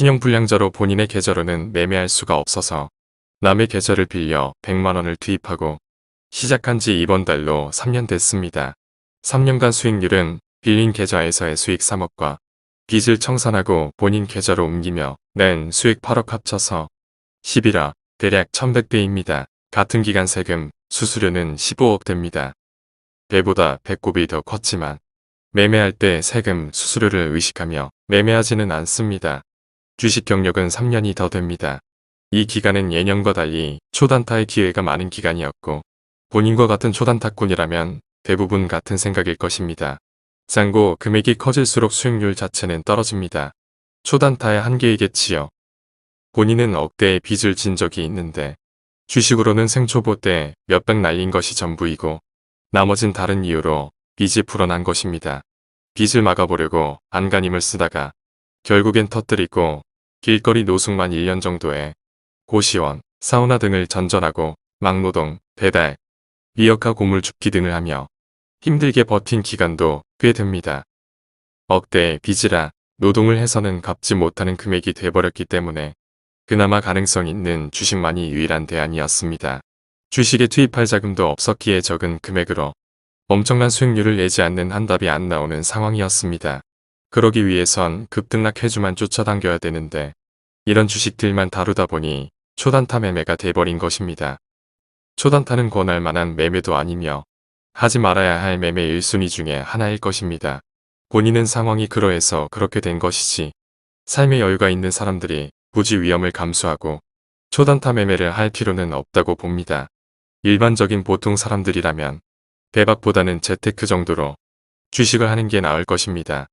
신용불량자로 본인의 계좌로는 매매할 수가 없어서 남의 계좌를 빌려 100만원을 투입하고 시작한 지 이번 달로 3년 됐습니다. 3년간 수익률은 빌린 계좌에서의 수익 3억과 빚을 청산하고 본인 계좌로 옮기며 낸 수익 8억 합쳐서 11억 대략 1100배입니다. 같은 기간 세금, 수수료는 15억 됩니다. 배보다 배꼽이 더 컸지만 매매할 때 세금, 수수료를 의식하며 매매하지는 않습니다. 주식 경력은 3년이 더 됩니다. 이 기간은 예년과 달리 초단타의 기회가 많은 기간이었고 본인과 같은 초단타꾼이라면 대부분 같은 생각일 것입니다. 쌍고 금액이 커질수록 수익률 자체는 떨어집니다. 초단타의 한계이겠지요. 본인은 억대의 빚을 진 적이 있는데 주식으로는 생초보 때 몇 백 날린 것이 전부이고 나머진 다른 이유로 빚이 불어난 것입니다. 빚을 막아보려고 안간힘을 쓰다가 결국엔 터뜨리고 길거리 노숙만 1년 정도에 고시원, 사우나 등을 전전하고 막노동, 배달, 미역과 고물 줍기 등을 하며 힘들게 버틴 기간도 꽤 됩니다. 억대의 빚이라 노동을 해서는 갚지 못하는 금액이 돼버렸기 때문에 그나마 가능성 있는 주식만이 유일한 대안이었습니다. 주식에 투입할 자금도 없었기에 적은 금액으로 엄청난 수익률을 내지 않는 한 답이 안 나오는 상황이었습니다. 그러기 위해선 급등락 해주만 쫓아당겨야 되는데 이런 주식들만 다루다 보니 초단타 매매가 돼버린 것입니다. 초단타는 권할 만한 매매도 아니며 하지 말아야 할 매매 1순위 중에 하나일 것입니다. 본인은 상황이 그러해서 그렇게 된 것이지 삶의 여유가 있는 사람들이 굳이 위험을 감수하고 초단타 매매를 할 필요는 없다고 봅니다. 일반적인 보통 사람들이라면 대박보다는 재테크 정도로 주식을 하는 게 나을 것입니다.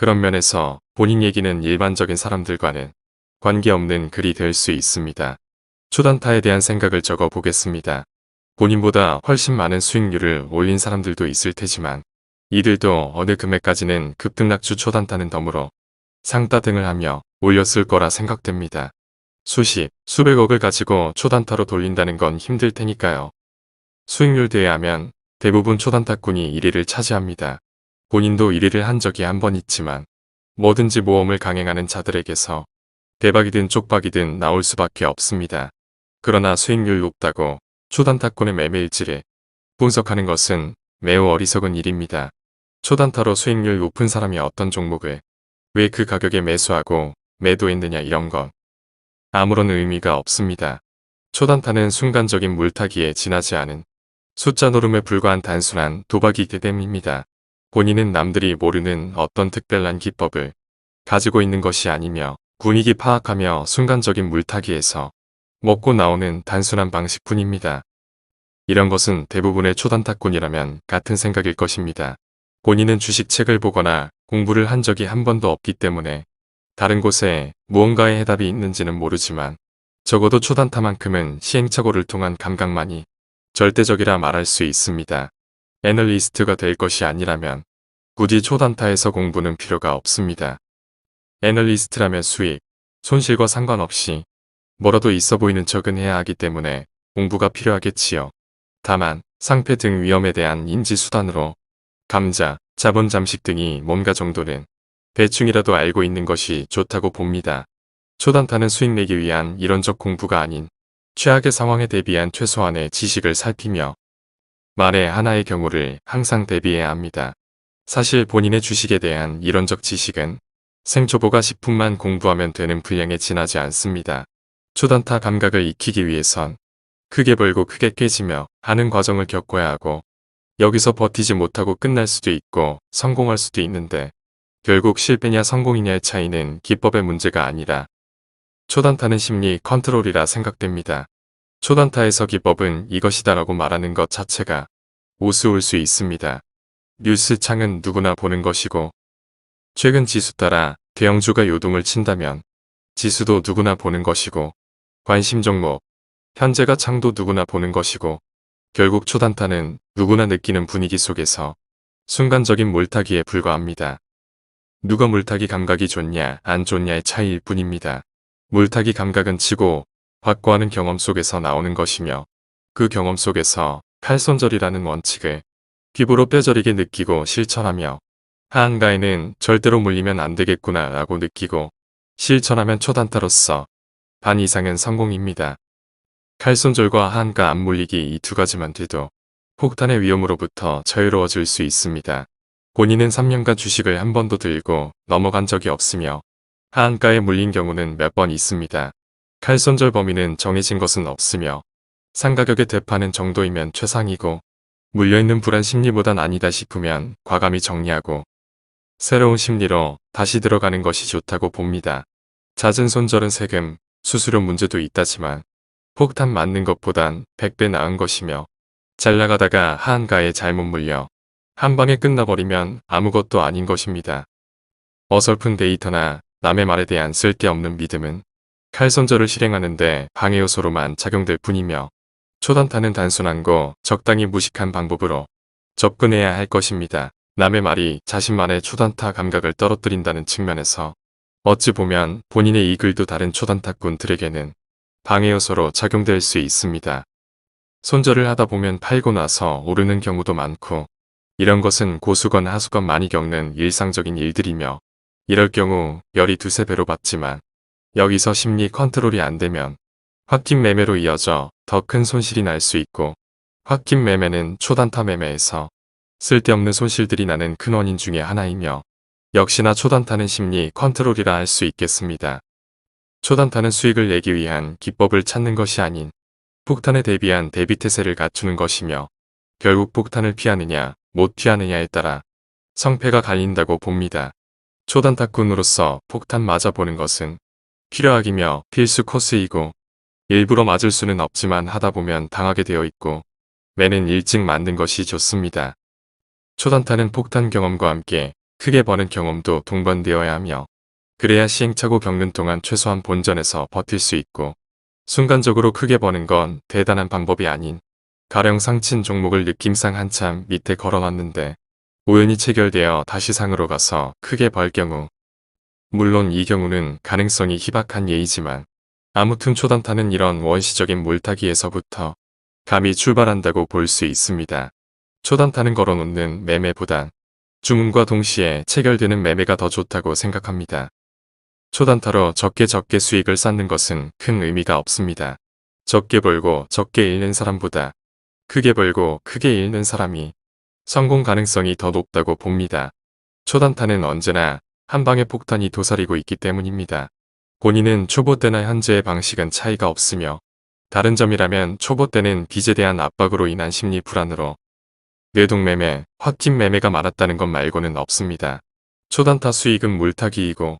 그런 면에서 본인 얘기는 일반적인 사람들과는 관계없는 글이 될 수 있습니다. 초단타에 대한 생각을 적어 보겠습니다. 본인보다 훨씬 많은 수익률을 올린 사람들도 있을 테지만 이들도 어느 금액까지는 급등락주 초단타는 덤으로 상따 등을 하며 올렸을 거라 생각됩니다. 수십, 수백억을 가지고 초단타로 돌린다는 건 힘들 테니까요. 수익률 대회하면 대부분 초단타꾼이 1위를 차지합니다. 본인도 1위를 한 적이 한 번 있지만 뭐든지 모험을 강행하는 자들에게서 대박이든 쪽박이든 나올 수밖에 없습니다. 그러나 수익률 높다고 초단타꾼의 매매일지를 분석하는 것은 매우 어리석은 일입니다. 초단타로 수익률 높은 사람이 어떤 종목을 왜 그 가격에 매수하고 매도했느냐 이런 건 아무런 의미가 없습니다. 초단타는 순간적인 물타기에 지나지 않은 숫자 노름에 불과한 단순한 도박이기 때문입니다. 본인은 남들이 모르는 어떤 특별한 기법을 가지고 있는 것이 아니며 분위기 파악하며 순간적인 물타기에서 먹고 나오는 단순한 방식뿐입니다. 이런 것은 대부분의 초단타꾼이라면 같은 생각일 것입니다. 본인은 주식책을 보거나 공부를 한 적이 한 번도 없기 때문에 다른 곳에 무언가의 해답이 있는지는 모르지만 적어도 초단타만큼은 시행착오를 통한 감각만이 절대적이라 말할 수 있습니다. 애널리스트가 될 것이 아니라면 굳이 초단타에서 공부는 필요가 없습니다. 애널리스트라면 수익, 손실과 상관없이 뭐라도 있어 보이는 척은 해야 하기 때문에 공부가 필요하겠지요. 다만 상패 등 위험에 대한 인지 수단으로 감자, 자본 잠식 등이 뭔가 정도는 대충이라도 알고 있는 것이 좋다고 봅니다. 초단타는 수익 내기 위한 이론적 공부가 아닌 최악의 상황에 대비한 최소한의 지식을 살피며 말의 하나의 경우를 항상 대비해야 합니다. 사실 본인의 주식에 대한 이론적 지식은 생초보가 10분만 공부하면 되는 분량에 지나지 않습니다. 초단타 감각을 익히기 위해선 크게 벌고 크게 깨지며 하는 과정을 겪어야 하고 여기서 버티지 못하고 끝날 수도 있고 성공할 수도 있는데 결국 실패냐 성공이냐의 차이는 기법의 문제가 아니라 초단타는 심리 컨트롤이라 생각됩니다. 초단타에서 기법은 이것이다라고 말하는 것 자체가 우스울 수 있습니다. 뉴스 창은 누구나 보는 것이고 최근 지수 따라 대형주가 요동을 친다면 지수도 누구나 보는 것이고 관심 종목, 현재가 창도 누구나 보는 것이고 결국 초단타는 누구나 느끼는 분위기 속에서 순간적인 물타기에 불과합니다. 누가 물타기 감각이 좋냐 안 좋냐의 차이일 뿐입니다. 물타기 감각은 치고 확고하는 경험 속에서 나오는 것이며 그 경험 속에서 칼손절이라는 원칙을 피부로 뼈저리게 느끼고 실천하며 하한가에는 절대로 물리면 안 되겠구나 라고 느끼고 실천하면 초단타로서 반 이상은 성공입니다. 칼손절과 한가 안 물리기 이 두 가지만 돼도 폭탄의 위험으로부터 자유로워질 수 있습니다. 본인은 3년간 주식을 한 번도 들고 넘어간 적이 없으며 하한가에 물린 경우는 몇 번 있습니다. 칼손절 범위는 정해진 것은 없으며 상가격에 대파는 정도이면 최상이고 물려있는 불안 심리보단 아니다 싶으면 과감히 정리하고 새로운 심리로 다시 들어가는 것이 좋다고 봅니다. 잦은 손절은 세금, 수수료 문제도 있다지만 폭탄 맞는 것보단 100배 나은 것이며 잘 나가다가 하한가에 잘못 물려 한 방에 끝나버리면 아무것도 아닌 것입니다. 어설픈 데이터나 남의 말에 대한 쓸데없는 믿음은 칼손절을 실행하는데 방해 요소로만 작용될 뿐이며 초단타는 단순한고 적당히 무식한 방법으로 접근해야 할 것입니다. 남의 말이 자신만의 초단타 감각을 떨어뜨린다는 측면에서 어찌 보면 본인의 이 글도 다른 초단타꾼들에게는 방해 요소로 작용될 수 있습니다. 손절을 하다 보면 팔고 나서 오르는 경우도 많고 이런 것은 고수건 하수건 많이 겪는 일상적인 일들이며 이럴 경우 열이 두세 배로 받지만 여기서 심리 컨트롤이 안 되면 확kim 매매로 이어져 더 큰 손실이 날 수 있고 확kim 매매는 초단타 매매에서 쓸데없는 손실들이 나는 큰 원인 중의 하나이며 역시나 초단타는 심리 컨트롤이라 할 수 있겠습니다. 초단타는 수익을 내기 위한 기법을 찾는 것이 아닌 폭탄에 대비한 대비태세를 갖추는 것이며 결국 폭탄을 피하느냐 못 피하느냐에 따라 성패가 갈린다고 봅니다. 초단타꾼으로서 폭탄 맞아보는 것은 필요하기며 필수 코스이고 일부러 맞을 수는 없지만 하다 보면 당하게 되어 있고 매는 일찍 맞는 것이 좋습니다. 초단타는 폭탄 경험과 함께 크게 버는 경험도 동반되어야 하며 그래야 시행착오 겪는 동안 최소한 본전에서 버틸 수 있고 순간적으로 크게 버는 건 대단한 방법이 아닌 가령 상친 종목을 느낌상 한참 밑에 걸어놨는데 우연히 체결되어 다시 상으로 가서 크게 벌 경우 물론 이 경우는 가능성이 희박한 예이지만 아무튼 초단타는 이런 원시적인 물타기에서부터 감히 출발한다고 볼 수 있습니다. 초단타는 걸어놓는 매매보단 주문과 동시에 체결되는 매매가 더 좋다고 생각합니다. 초단타로 적게 적게 수익을 쌓는 것은 큰 의미가 없습니다. 적게 벌고 적게 잃는 사람보다 크게 벌고 크게 잃는 사람이 성공 가능성이 더 높다고 봅니다. 초단타는 언제나 한 방의 폭탄이 도사리고 있기 때문입니다. 본인은 초보 때나 현재의 방식은 차이가 없으며 다른 점이라면 초보 때는 빚에 대한 압박으로 인한 심리 불안으로 뇌동매매, 확kim 매매가 많았다는 것 말고는 없습니다. 초단타 수익은 물타기이고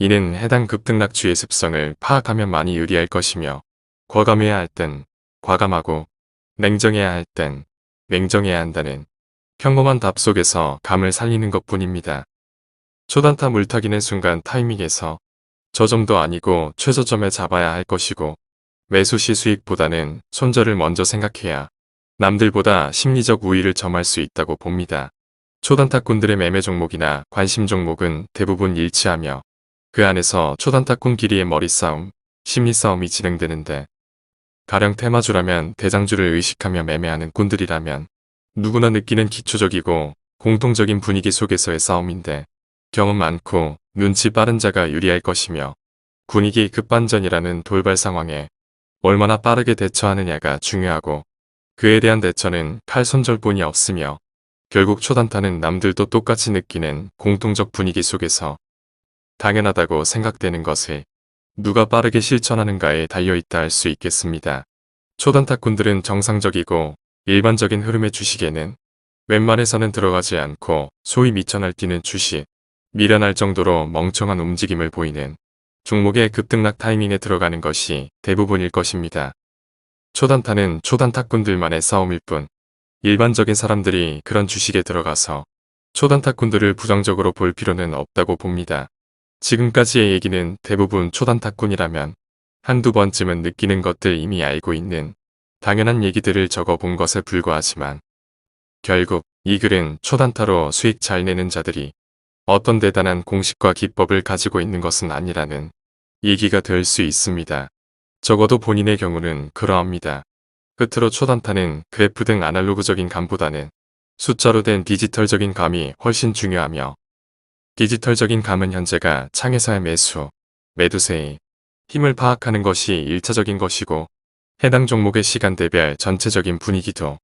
이는 해당 급등락주의 습성을 파악하면 많이 유리할 것이며 과감해야 할 땐 과감하고 냉정해야 할 땐 냉정해야 한다는 평범한 답 속에서 감을 살리는 것뿐입니다. 초단타 물타기는 순간 타이밍에서 저점도 아니고 최저점에 잡아야 할 것이고 매수 시 수익보다는 손절을 먼저 생각해야 남들보다 심리적 우위를 점할 수 있다고 봅니다. 초단타꾼들의 매매 종목이나 관심 종목은 대부분 일치하며 그 안에서 초단타꾼끼리의 머리싸움, 심리싸움이 진행되는데 가령 테마주라면 대장주를 의식하며 매매하는 꾼들이라면 누구나 느끼는 기초적이고 공통적인 분위기 속에서의 싸움인데 경험 많고 눈치 빠른 자가 유리할 것이며 분위기 급반전이라는 돌발 상황에 얼마나 빠르게 대처하느냐가 중요하고 그에 대한 대처는 칼손절뿐이 없으며 결국 초단타는 남들도 똑같이 느끼는 공통적 분위기 속에서 당연하다고 생각되는 것을 누가 빠르게 실천하는가에 달려있다 할 수 있겠습니다. 초단타꾼들은 정상적이고 일반적인 흐름의 주식에는 웬만해서는 들어가지 않고 소위 미쳐 날뛰는 주식, 미련할 정도로 멍청한 움직임을 보이는 종목의 급등락 타이밍에 들어가는 것이 대부분일 것입니다. 초단타는 초단타꾼들만의 싸움일 뿐 일반적인 사람들이 그런 주식에 들어가서 초단타꾼들을 부정적으로 볼 필요는 없다고 봅니다. 지금까지의 얘기는 대부분 초단타꾼이라면 한두 번쯤은 느끼는 것들 이미 알고 있는 당연한 얘기들을 적어 본 것에 불과하지만 결국 이 글은 초단타로 수익 잘 내는 자들이 어떤 대단한 공식과 기법을 가지고 있는 것은 아니라는 얘기가 될 수 있습니다. 적어도 본인의 경우는 그러합니다. 끝으로 초단타는 그래프 등 아날로그적인 감보다는 숫자로 된 디지털적인 감이 훨씬 중요하며 디지털적인 감은 현재가 창에서의 매수, 매두세의 힘을 파악하는 것이 1차적인 것이고 해당 종목의 시간대별 전체적인 분위기도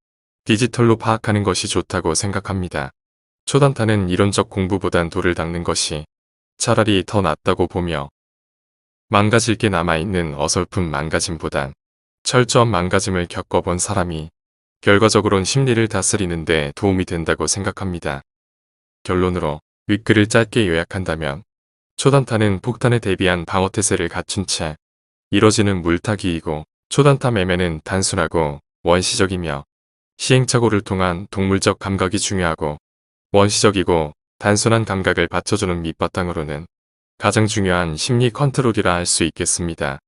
디지털로 파악하는 것이 좋다고 생각합니다. 초단타는 이론적 공부보단 돌을 닦는 것이 차라리 더 낫다고 보며 망가질 게 남아있는 어설픈 망가짐보단 철저한 망가짐을 겪어본 사람이 결과적으론 심리를 다스리는 데 도움이 된다고 생각합니다. 결론으로 윗글을 짧게 요약한다면 초단타는 폭탄에 대비한 방어태세를 갖춘 채 이뤄지는 물타기이고 초단타 매매는 단순하고 원시적이며 시행착오를 통한 동물적 감각이 중요하고 원시적이고 단순한 감각을 받쳐주는 밑바탕으로는 가장 중요한 심리 컨트롤이라 할 수 있겠습니다.